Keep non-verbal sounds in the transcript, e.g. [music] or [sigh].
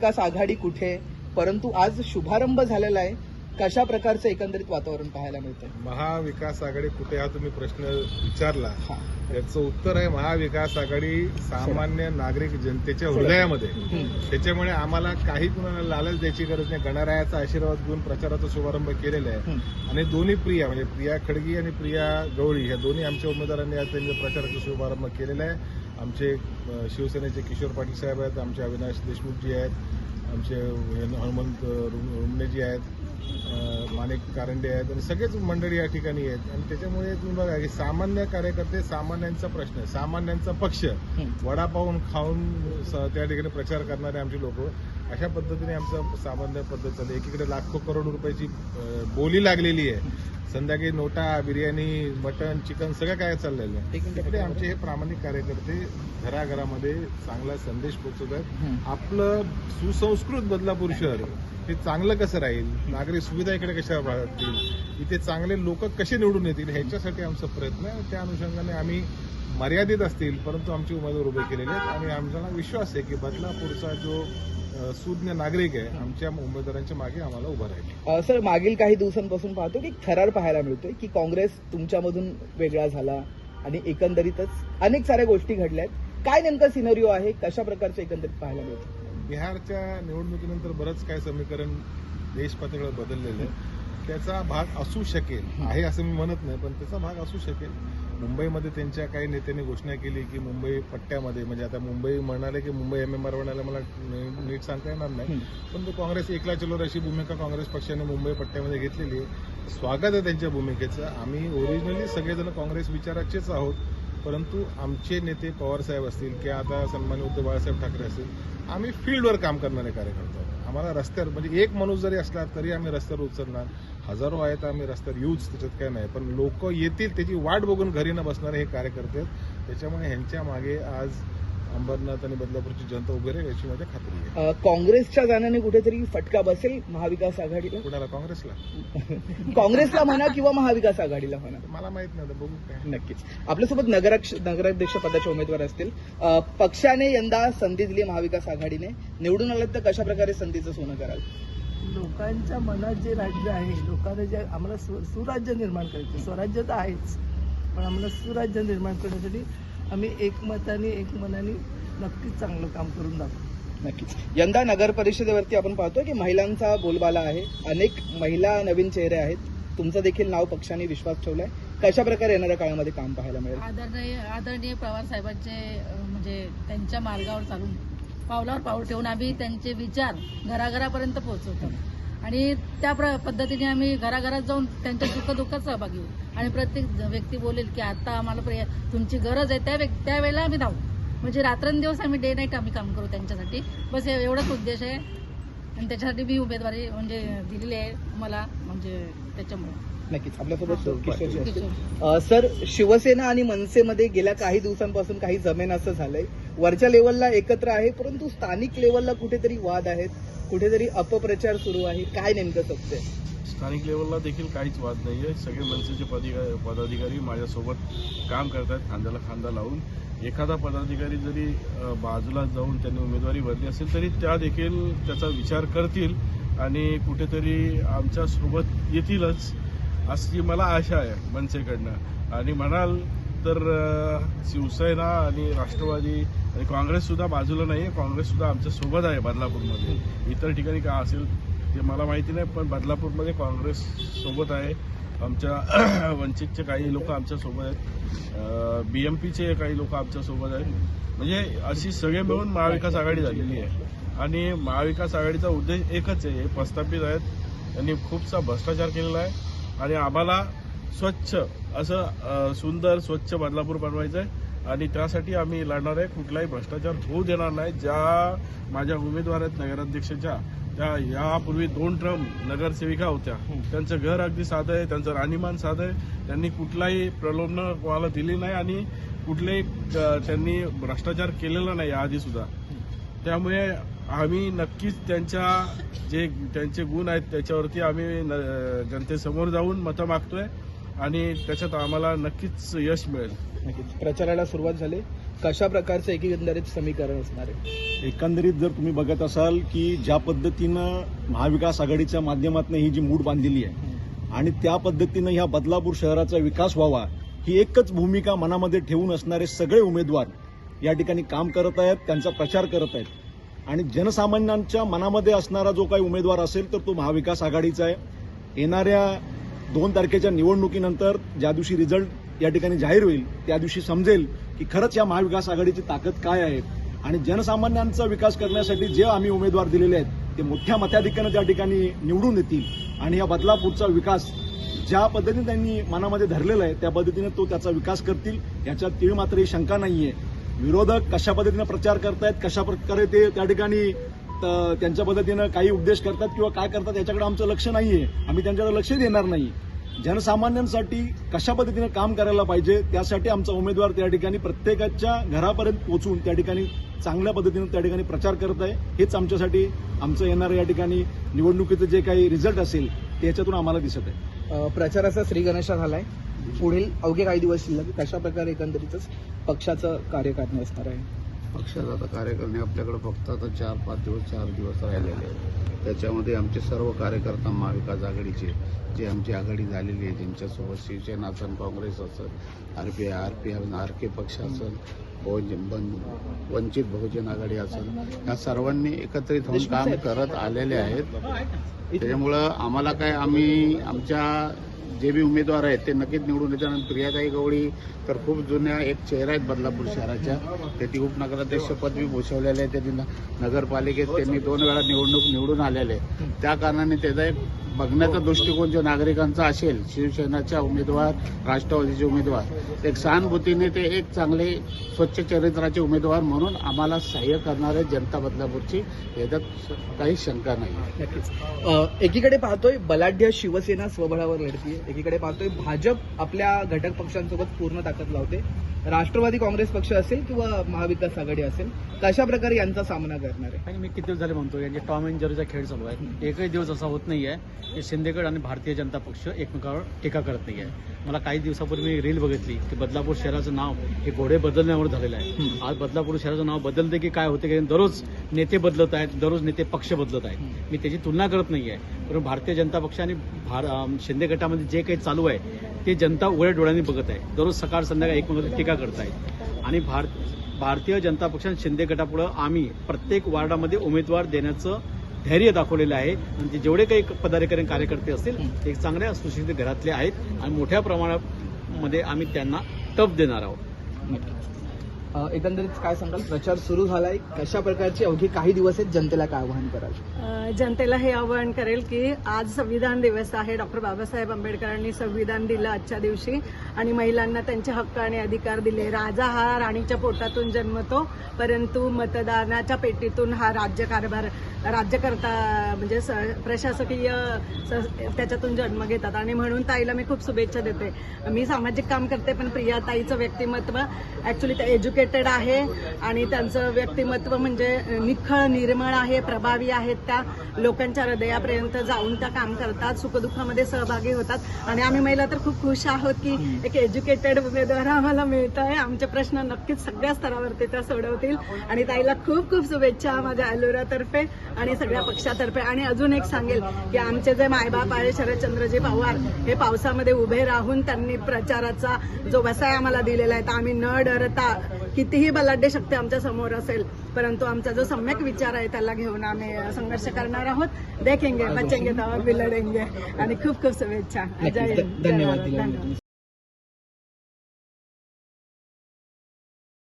विकास आघाडी कुठे परंतु आज शुभारंभ झालेला आहे. कशा प्रकारचं एकंदरीत वातावरण पाहायला मिळतंय? महाविकास आघाडी कुठे हा तुम्ही प्रश्न विचारला. याचं उत्तर आहे महाविकास आघाडी सामान्य नागरिक जनतेच्या हृदयामध्ये. त्याच्यामुळे आम्हाला काही कुणाला लालच द्यायची गरज नाही. गणरायाचा आशीर्वाद घेऊन प्रचाराचा शुभारंभ केलेला आहे. आणि दोन्ही प्रिया म्हणजे प्रिया खडगी आणि प्रिया गवळी ह्या दोन्ही आमच्या उमेदवारांनी आज त्यांच्या प्रचाराचा शुभारंभ केलेला आहे. आमचे शिवसेनेचे किशोर पाटील साहेब आहेत आमचे अविनाश देशमुखजी आहेत आमचे हनुमंत रुम- रुमनेजी आहेत माणिक कारंडे आहेत आणि सगळेच मंडळी या ठिकाणी आहेत. आणि त्याच्यामुळे तुम्ही बघा की सामान्य कार्यकर्ते सामान्यांचा प्रश्न सामान्यांचा पक्ष. हम्म. वडापावून खाऊन त्या ठिकाणी प्रचार करणारे आमचे लोक. अशा पद्धतीने आमचं सामान्य पद्धत चालली. एकीकडे लाखो करोड रुपयाची बोली लागलेली आहे. संध्याकाळी नोटा बिर्याणी मटन चिकन सगळं काय चाललेलं आहे. तिकडे आमचे हे प्रामाणिक कार्यकर्ते घराघरामध्ये चांगला संदेश पोहोचवतात. हम्म. आपलं सुसंस्कृत बदलापूर शहर हे चांगलं कसं राहील? नागरिक सुविधा इकडे कशा राहतील इथे चांगले लोक कसे निवडून येतील? ह्याच्यासाठी आमचा प्रयत्न आहे. त्या अनुषंगाने आम्ही मर्यादित असतील परंतु आमचे उमेदवार उभे केलेले आहेत. आणि आमच्याला विश्वास आहे की बदलापूरचा जो सुज्ञ नागरिक आहे. आमच्या उमेदवारांच्या मागे आम्हाला उभा राहील. सर मागील काही दिवसांपासून पाहतो की थरार पाहायला मिळतोय की काँग्रेस तुमच्यामधून वेगळा झाला आणि एकंदरीतच अनेक साऱ्या गोष्टी घडल्यात. काय नेमका सिनरिओ आहे? कशा प्रकारचं एकंदरीत पाहायला मिळतं बिहारच्या निवडणुकीनंतर बरंच काय समीकरण देश पातळीवर बदललेलं आहे. त्याचा भाग असू शकेल आहे असं मी म्हणत नाही पण त्याचा भाग असू शकेल. मुंबईमध्ये त्यांच्या काही नेत्यांनी घोषणा केली की मुंबई पट्ट्यामध्ये म्हणजे आता मुंबई म्हणाले की मुंबई एम एम आर म्हणाले मला नीट सांगता येणार नाही. पण तो काँग्रेस एकला चलो अशी भूमिका काँग्रेस पक्षाने मुंबई पट्ट्यामध्ये घेतलेली आहे. स्वागत आहे त्यांच्या भूमिकेचं. आम्ही ओरिजिनली सगळेजण काँग्रेस विचाराचेच आहोत परंतु आमचे नेते पवार साहेब असतील किंवा आता सन्मान्य उद्धव बाळासाहेब ठाकरे असतील आम्ही फील्डवर काम करणारे कार्यकर्ते आम्हाला रस्त्यावर म्हणजे एक माणूस जरी असला तरी आम्ही रस्त्यावर उचलणार हजारो आहेत आम्ही रस्त्यावर येऊच त्याच्यात काय नाही पण लोक येतील त्याची वाट बघून घरी न बसणारे हे कार्यकर्ते आहेत. त्याच्यामुळे ह्यांच्या मागे आज अंबरनाथ आणि बदलापूरची जनता उभी राहील याची माझ्या खात्री आहे. काँग्रेसच्या जाण्याने कुठेतरी फटका बसेल महाविकास आघाडीला? कुणाला? काँग्रेसला. [laughs] काँग्रेसला म्हणा किंवा महाविकास आघाडीला म्हणा. मला माहीत नाही आता बघू काय. नक्कीच. आपल्यासोबत नगराक्ष नगराध्यक्ष पदाचे उमेदवार असतील. अ, पक्षाने यंदा संधी दिली महाविकास आघाडीने. निवडून आलात तर कशा प्रकारे संधीचं सोनं कराल? लोकांच्या मनात जे राज्य आहे लोकांना जे आम्हाला सु- सुराज्य निर्माण करायचं स्वराज्य तर आहेच पण आम्हाला सुराज्य निर्माण करण्यासाठी आम्ही एकमताने एक मनाने नक्कीच चांगलं काम करून दाखवू. नक्कीच. यंदा नगर परिषदेवरती आपण पाहतो की महिलांचा बोलबाला आहे. अनेक महिला नवीन चेहरे आहेत. तुमचं देखील नाव पक्षाने विश्वास ठेवलाय. कशा प्रकारे येणाऱ्या काळामध्ये काम पाहायला मिळेल? आदरणीय आदरणीय पवार साहेबांचे म्हणजे त्यांच्या मार्गावर चालून पावलावर पाऊल ठेवून आम्ही त्यांचे विचार घराघरापर्यंत पोहोचवतो. आणि त्या प्र पद्धतीने आम्ही घराघरात जाऊन त्यांच्या सुखदुःखात सहभागी होऊ. आणि प्रत्येक व्यक्ती बोलेल की आता आम्हाला तुमची गरज आहे. त्या व्यक्- त्यावेळेला आम्ही धावू. म्हणजे रात्रंदिवस आम्ही डे नाईट आम्ही काम करू त्यांच्यासाठी. बस हे- एवढाच उद्देश आहे. आणि त्याच्यासाठी मी उमेदवारी म्हणजे दिलेली आहे मला म्हणजे त्याच्यामुळे. नक्कीच. आपल्यासोबत किशोरजी असतील. सर शिवसेना आणि मनसेमध्ये गेल्या काही दिवसांपासून काही जमेन असं झालंय. वरच्या लेवलला एकत्र आहे परंतु स्थानिक लेवलला कुठेतरी वाद आहेत. कुठेतरी अपप्रचार सुरू आहे. काय नेमकं सत्य आहे? स्थानिक लेवलला देखील काहीच वाद नाही आहे सगळे मनसेचे पदिका पदाधिकारी माझ्यासोबत काम करत आहेत खांद्याला खांदा लावून. एखादा पदाधिकारी जरी बाजूला जाऊन त्यांनी उमेदवारी भरली असेल तरी त्या देखील त्याचा विचार करतील आणि कुठेतरी आमच्यासोबत येतीलच. अशी मला आशा आहे मनसेकडनं. आणि म्हणाल तर शिवसेना आणि राष्ट्रवादी आणि काँग्रेससुद्धा बाजूला नाही आहे काँग्रेससुद्धा आमच्यासोबत आहे बदलापूरमध्ये. इतर ठिकाणी का असेल ते मला माहिती नाही पण बदलापूरमध्ये काँग्रेस सोबत आहे. आमच्या [clears throat] वंचितचे काही लोक आमच्यासोबत आहेत. बी एम पीचे काही लोक आमच्यासोबत आहेत. म्हणजे अशी सगळे मिळून महाविकास आघाडी झालेली आहे. आणि महाविकास आघाडीचा उद्देश एकच आहे हे प्रस्थापित आहेत. त्यांनी खूपसा भ्रष्टाचार केलेला आहे. आणि आम्हाला स्वच्छ असं सुंदर स्वच्छ बदलापूर बनवायचं आहे आणि त्यासाठी आम्ही लढणार आहे कुठलाही भ्रष्टाचार होऊ देणार नाही. ज्या माझ्या उमेदवार आहेत नगराध्यक्षाच्या त्या यापूर्वी दोन ट्रम नगरसेविका होत्या. त्यांचं घर अगदी साधं आहे त्यांचं राहणीमान साधं आहे. त्यांनी कुठलाही प्रलोभनं कोणाला दिली नाही आणि कुठलेही त्यांनी भ्रष्टाचार केलेला नाही याआधी सुद्धा त्यामुळे आम्ही नक्कीच त्यांच्या जे त्यांचे गुण आहेत त्याच्यावरती आम्ही न- जनतेसमोर जाऊन मतं मागतोय आणि त्याच्यात आम्हाला नक्कीच यश मिळेल. नक्कीच. प्रचाराला सुरुवात झाली. कशा प्रकारचं एकंदरीत समीकरण असणार आहे? एकंदरीत जर तुम्ही बघत असाल की ज्या पद्धतीनं महाविकास आघाडीच्या माध्यमातून ही जी मूड बांधलेली आहे आणि त्या पद्धतीनं ह्या बदलापूर शहराचा विकास व्हावा ही एकच भूमिका मनामध्ये ठेवून असणारे सगळे उमेदवार या ठिकाणी काम करत आहेत त्यांचा प्रचार करत आहेत. आणि जनसामान्यांच्या मनामध्ये असणारा जो काही उमेदवार असेल तर तो महाविकास आघाडीचा आहे. येणाऱ्या दोन तारखेच्या निवडणुकीनंतर ज्या दिवशी रिझल्ट या ठिकाणी जाहीर होईल त्या दिवशी समजेल की खरंच या महाविकास आघाडीची ताकद काय आहे. आणि जनसामान्यांचा विकास करण्यासाठी जे आम्ही उमेदवार दिलेले आहेत ते मोठ्या मताधिक्यानं त्या ठिकाणी निवडून येतील. आणि या बदलापूरचा विकास ज्या पद्धतीने त्यांनी मनामध्ये धरलेला आहे त्या पद्धतीने तो त्याचा विकास करतील याच्यात तीळ मात्र ही शंका नाहीये. विरोधक कशा पद्धतीनं प्रचार करतायत कशा प्रकारे ते त्या ठिकाणी त्यांच्या पद्धतीनं काही उपदेश करतात किंवा काय करतात याच्याकडे आमचं लक्ष नाहीये. आम्ही त्यांच्याकडे लक्ष देणार नाही. जनसामान्यांसाठी कशा पद्धतीनं काम करायला पाहिजे त्यासाठी आमचा उमेदवार त्या ठिकाणी प्रत्येकाच्या घरापर्यंत पोहोचून त्या ठिकाणी चांगल्या पद्धतीनं त्या ठिकाणी प्रचार करत आहे. हेच आमच्यासाठी आमचं येणारं या ठिकाणी निवडणुकीचं जे काही रिझल्ट असेल त्याच्यातून आम्हाला दिसत आहे. प्रचाराचा श्रीगणेशा आहे पुढील अवघे काही दिवस शिल्लक कशा प्रकारे एकंदरीतच पक्षाचं कार्यकारणी असणार आहे? पक्षाचा आता कार्यकारिणी आपल्याकडे फक्त आता चार पाच दिवस चार दिवस राहिलेले आहेत. त्याच्यामध्ये आमचे सर्व कार्यकर्ता महाविकास आघाडीचे जे आमची आघाडी झालेली आहे त्यांच्यासोबत शिवसेना असेल काँग्रेस असेल R P I R P I R K पक्ष असेल बहुजन वंचित बहुजन आघाडी असेल या सर्वांनी एकत्रित होऊन काम करत आलेले आहेत. त्याच्यामुळं आम्हाला काय आम्ही आमच्या जे बी उमेदवार आहेत ते नक्कीच निवडून येतात आणि प्रियाताई गवळी तर खूप जुन्या एक चेहरा आहेत बदलापूर शहराच्या. त्यांनी उपनगराध्यक्ष पदवी भूषवलेले आहे. त्यांनी न- नगरपालिकेत त्यांनी दोन वेळा निवडणूक निवडून आलेले आहे. त्या कारणाने त्याचा एक बघण्याचा दृष्टिकोन जो नागरिकांचा असेल शिवसेनाच्या उमेदवार राष्ट्रवादीचे उमेदवार एक सहानुभूतीने ते एक चांगले स्वच्छ चरित्राचे उमेदवार म्हणून आम्हाला सहाय्य करणारे जनता बदलापूरची याच्यात काही शंका नाही. नक्कीच. एकीकडे पाहतोय बलाढ्य शिवसेना स्वबळावर लढतीये. एकीकडे पाहतोय भाजप आपल्या घटक पक्षांसोबत पूर्ण ताकद लावते. राष्ट्रवादी काँग्रेस पक्ष असेल किंवा महाविकास आघाडी असेल कशा प्रकारे यांचा सामना करणार आहे? आणि मी किती दिवस झाले म्हणतो यांचे टॉम अँड जरीचा खेळ चालू आहे. एकही दिवस असा होत नाहीये की शिंदेगड आणि भारतीय जनता पक्ष एकमेकावर टीका करत नाहीये. मला काही दिवसापूर्वी मी रील बघितली की बदलापूर शहराचं नाव हे घोडे बदलण्यावर झालेलं आहे. आज बदलापूर शहराचं नाव बदलते की काय होते की दररोज नेते बदलत आहेत दररोज नेते पक्ष बदलत आहेत. मी त्याची तुलना करत नाहीये. पण भारतीय जनता पक्ष आणि भार शिंदे गटामध्ये जे काही चालू आहे ते जनता उघड्या डोळ्यांनी बघत आहे. दररोज सकाळ संध्याकाळ एकमेकांवर टीका करत आहे आणि भारत भारतीय जनता पक्ष आणि शिंदे गटापुढं आम्ही प्रत्येक वार्डामध्ये उमेदवार देण्याचं धैर्य दाखवलेलं आहे. आणि ते जेवढे काही पदाधिकारी कार्यकर्ते असतील ते चांगल्या सुशिक्षित घरातले आहेत आणि मोठ्या प्रमाणामध्ये आम्ही त्यांना टप देणार आहोत. एकंदरीत काय सांगाल? प्रचार सुरू झालाय. कशा प्रकारची अवघी काही दिवस आहेत जनतेला काय आवाहन कराल? जनतेला हे आवाहन करेल की आज संविधान दिवस आहे. डॉक्टर बाबासाहेब आंबेडकरांनी संविधान दिलं आजच्या दिवशी आणि महिलांना त्यांचे हक्क आणि अधिकार दिले. राजा हा राणीच्या पोटातून जन्मतो परंतु मतदानाच्या पेटीतून हा राज्यकारभार राज्यकर्ता म्हणजे स- प्रशासकीय स- त्याच्यातून जन्म घेतात. आणि म्हणून ताईला मी खूप शुभेच्छा देते. मी सामाजिक काम करते पण प्रिया ताईचं व्यक्तिमत्व ऍक्च्युली ते एज्युकेटेड आहे आणि त्यांचं व्यक्तिमत्व म्हणजे निखळ निर्मळ आहे प्रभावी आहेत त्या लोकांच्या हृदयापर्यंत जाऊन त्या काम करतात सुखदुःखामध्ये सहभागी होतात. आणि आम्ही महिला तर खूप खुश आहोत की एक एज्युकेटेड उमेदवार आम्हाला मिळत आहे आमचे प्रश्न नक्कीच सगळ्या स्तरावरती त्या सोडवतील. आणि ताईला खूप खूप शुभेच्छा माझ्या अलोरातर्फे आणि सगळ्या पक्षातर्फे. आणि अजून एक सांगेल की आमचे जे मायबाप आहे शरदचंद्रजी पवार हे पावसामध्ये उभे राहून त्यांनी प्रचाराचा जो वसाय आम्हाला दिलेला आहे तर आम्ही न डरता कितीही बलाढ्य शक्ती आमच्यासमोर असेल परंतु आमचा जो सम्यक विचार आहे त्याला घेऊन आम्ही संघर्ष करणार आहोत. देखेंगे बचेंगे भी लढेंगे आणि खूप खूप शुभेच्छा. धन्यवाद.